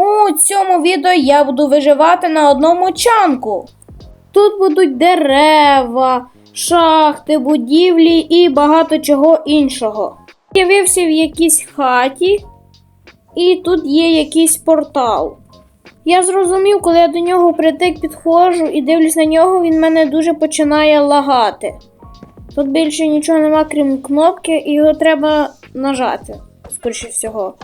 У цьому відео я буду виживати на одному чанку. Тут будуть дерева, шахти, будівлі і багато чого іншого. З'явився в якійсь хаті, і тут є якийсь портал. Я зрозумів, коли я до нього притик підходжу і дивлюсь на нього, він мене дуже починає лагати. Тут більше нічого нема, крім кнопки, і його треба нажати, скоріше всього.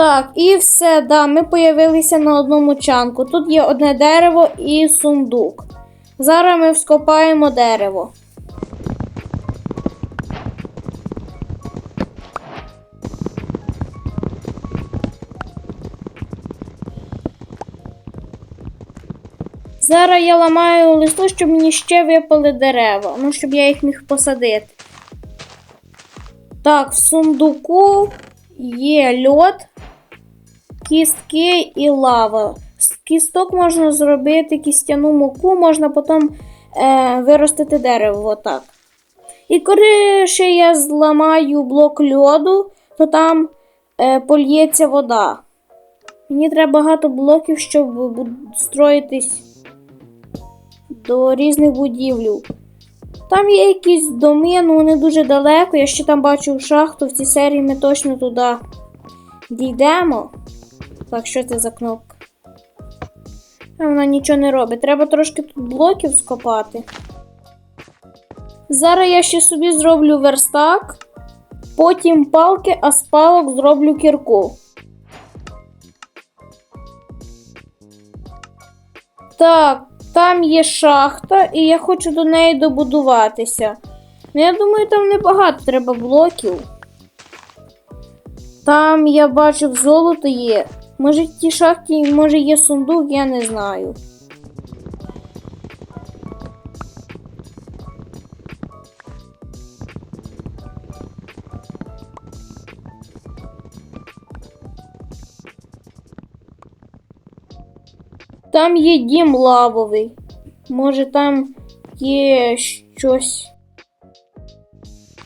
Так, і все, да, ми появилися на одному чанку. Тут є одне дерево і сундук. Зараз ми вскопаємо дерево. Зараз я ламаю листу, щоб мені ще випали дерева, ну, щоб я їх міг посадити. Так, в сундуку є льод, кістки і лава. З кісток можна зробити кістяну муку, можна потім е, виростити дерево отак. І коли ще я зламаю блок льоду, то там е, польється вода. Мені треба багато блоків, щоб строїтись до різних будівлів. Там є якісь доми, але вони дуже далеко. Я ще там бачив шахту. В цій серії ми точно туди дійдемо. Так, що це за кнопка? Вона нічого не робить. Треба трошки тут блоків скопати. Зараз я ще собі зроблю верстак, потім палки, а з палок зроблю кірку. Так, там є шахта, і я хочу до неї добудуватися. Ну, я думаю, там небагато треба блоків. Там я бачив золото є. Може, в тій шахті, може, є сундук, я не знаю. Там є дім лавовий. Може, там є щось.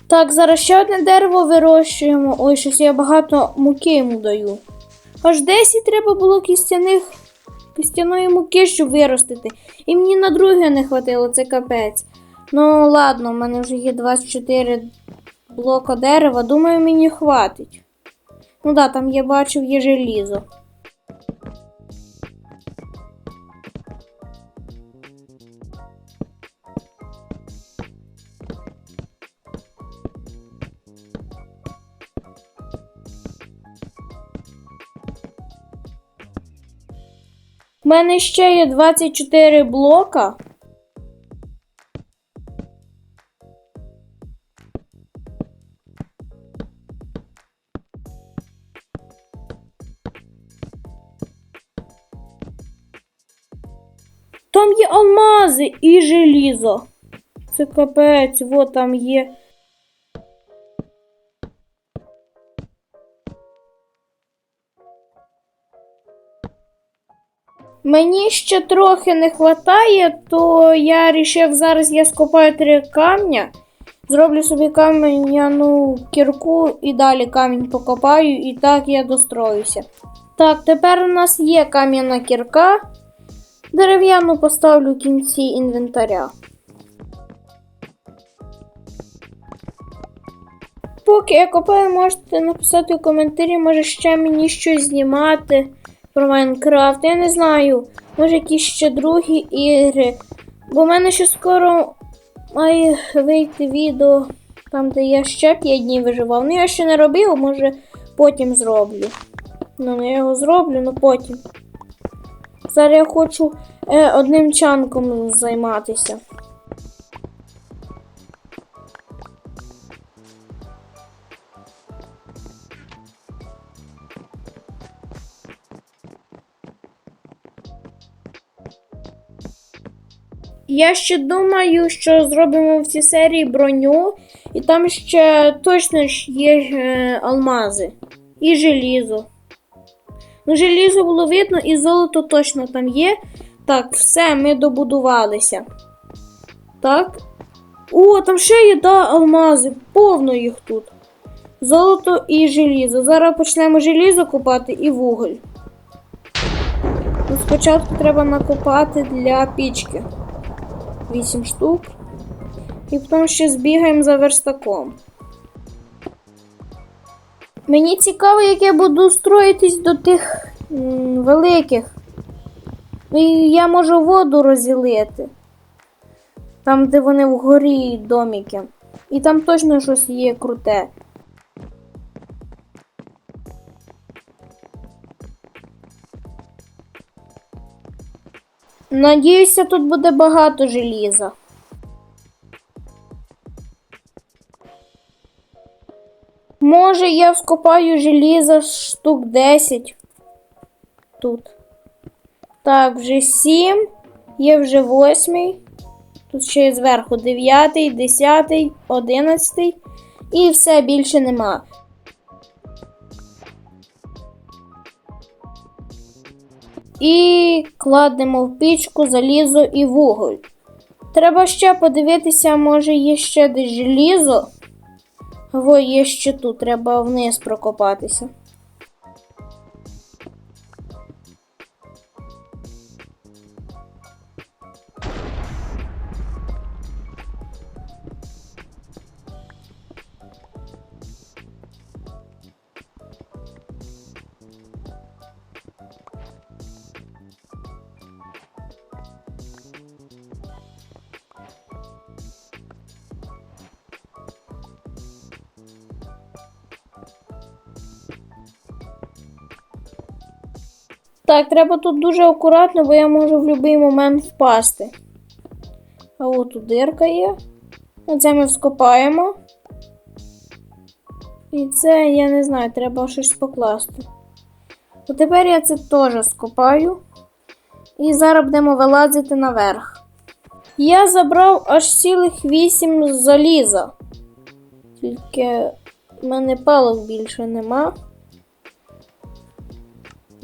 Так, зараз ще одне дерево вирощуємо. Ой, щось я багато муки йому даю. Аж 10 треба було кістяних кістяної муки, щоб виростити. І мені на друге не хватило, це капець. Ну, ладно, в мене вже є 24 блока дерева. Думаю, мені хватить. Ну да, там я бачив є желізо. У мене ще є 24 блока. Там є алмази і желізо. Це капець, вот там є. Мені ще трохи не вистачає, то я вирішив зараз я скопаю три камня, зроблю собі кам'яну кірку і далі камінь покопаю, і так я достроюся. Так, тепер у нас є кам'яна кірка. Дерев'яну поставлю в кінці інвентаря. Поки я копаю, можете написати у коментарі, може ще мені щось знімати про Майнкрафт. Я не знаю, може якісь ще другі ігри. Бо в мене ще скоро має вийти відео там, де я ще 5 днів виживав. Ну я ще не робив, може потім зроблю. Ну, ну, я його зроблю, ну потім. Зараз я хочу е, одним чанком займатися. Я ще думаю, що зробимо в цій серії броню, і там ще точно ж є е, алмази і желізо. Ну, желізо було видно, і золото точно там є. Так, все, ми добудувалися. Так. О, там ще є, да, алмази, повно їх тут. Золото і желізо. Зараз почнемо желізо купати і вуголь. Ну, спочатку треба накопати для пічки. 8 штук. І потім ще збігаємо за верстаком. Мені цікаво, як я буду строїтись до тих м, великих. Ну, і я можу воду розділити. Там, де вони вгорі доміки. І там точно щось є круте. Надіюся, тут буде багато желіза. Може, я вскопаю желіза штук 10 тут. Так, вже 7, є вже 8. Тут ще зверху 9, 10, 11 і все більше нема. І кладемо в пічку залізо і вуголь. Треба ще подивитися, може є ще десь желізо. Во є ще тут, треба вниз прокопатися. Так, треба тут дуже акуратно, бо я можу в будь-який момент впасти. А от тут дирка є. Оце ми вскопаємо. І це, я не знаю, треба щось покласти. От тепер я це теж скопаю. І зараз будемо вилазити наверх. Я забрав аж цілих 8 заліза. Тільки в мене палок більше нема.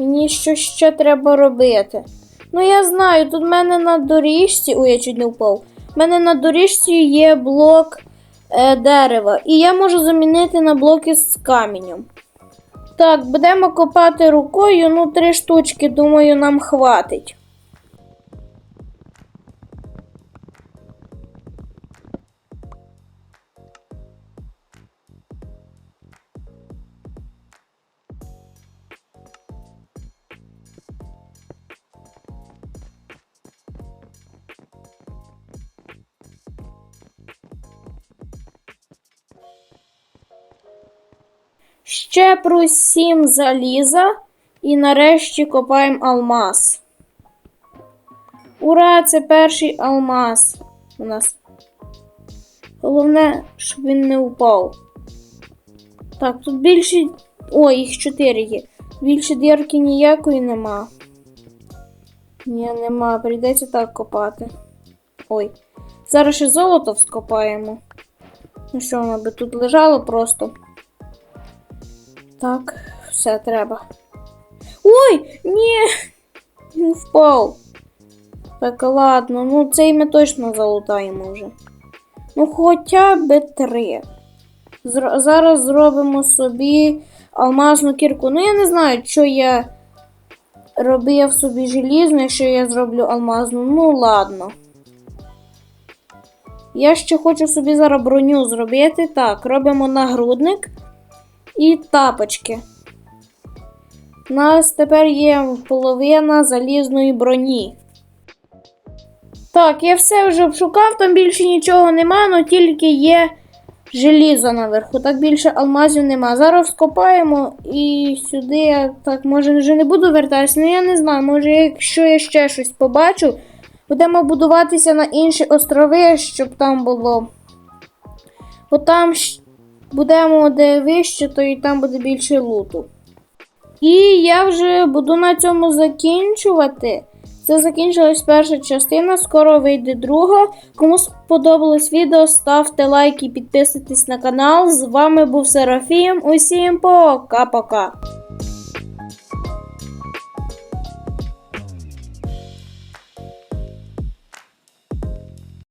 Мені що ще треба робити. Ну, я знаю, тут в мене на доріжці. Ой, я чуть не впав. У мене на доріжці є блок е, дерева. І я можу замінити на блоки з каменем. Так, будемо копати рукою, ну, три штучки, думаю, нам хватить. Ще про сім заліза і нарешті копаємо алмаз. Ура! Це перший алмаз у нас. Головне, щоб він не упав. Так, тут більше. О, їх чотири є. Більше дірки ніякої нема. Ні, нема. Прийдеться так копати. Ой. Зараз ще золото вскопаємо. Ну що, воно би тут лежало просто. Так, все треба. Ой, ні! Він впав. Так, ладно, ну цей ми точно залутаємо вже. Ну, хоча б три. Зр- зараз зробимо собі алмазну кірку. Ну, я не знаю, що я робив собі желізну, якщо я зроблю алмазну. Ну, ладно. Я ще хочу собі зараз броню зробити. Так, робимо нагрудник і тапочки. У нас тепер є половина залізної броні. Так, я все вже обшукав, там більше нічого нема, але тільки є желізо наверху. Так більше алмазів нема. Зараз скопаємо і сюди я так, може, вже не буду вертатися, ну я не знаю, може, якщо я ще щось побачу, будемо будуватися на інші острови, щоб там було. Бо там будемо де вище, то і там буде більше луту. І я вже буду на цьому закінчувати. Це закінчилась перша частина, скоро вийде друга. Кому сподобалось відео, ставте лайк і підписуйтесь на канал. З вами був Серафім. Усім пока-пока.